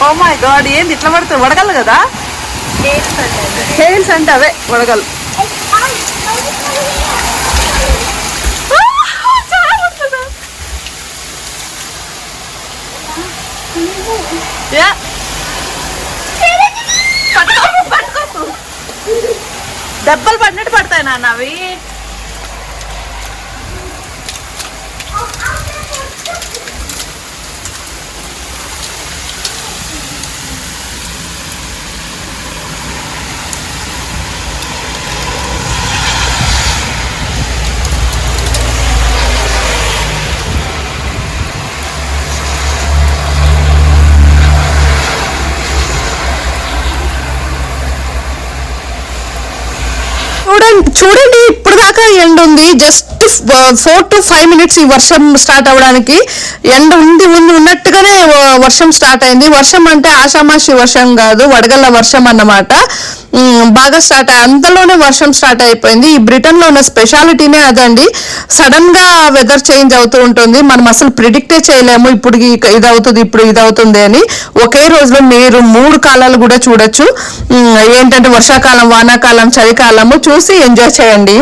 Oh my God ఏంది? ఇట్లా పడుతుంది వడగలు కదా? హెయిల్స్ అంటే అవే వడగలు యా దెబ్బలు పడినట్టు పడతాయి నాన్న అవి. చూడండి చూడండి ఇప్పుడు దాకా ఎండ్ ఉంది just four to five minutes ఈ వర్షం స్టార్ట్ అవ్వడానికి ఎండ ఉంది ఉంది ఉన్నట్టుగానే వర్షం స్టార్ట్ అయింది. వర్షం అంటే ఆషామాషి వర్షం కాదు వడగళ్ళ వర్షం అన్నమాట. బాగా స్టార్ట్ అంతలోనే వర్షం స్టార్ట్ అయిపోయింది. ఈ బ్రిటన్లో ఉన్న స్పెషాలిటీనే అదండి. సడన్గా వెదర్ చేంజ్ అవుతూ ఉంటుంది. మనం అసలు ప్రిడిక్టే చేయలేము. ఇప్పుడు ఇది అవుతుంది ఇప్పుడు ఇది అవుతుంది అని. ఒకే రోజులో మీరు మూడు కాలాలు కూడా చూడొచ్చు. ఏంటంటే వర్షాకాలం వానాకాలం చలికాలము చూసి ఎంజాయ్ చేయండి.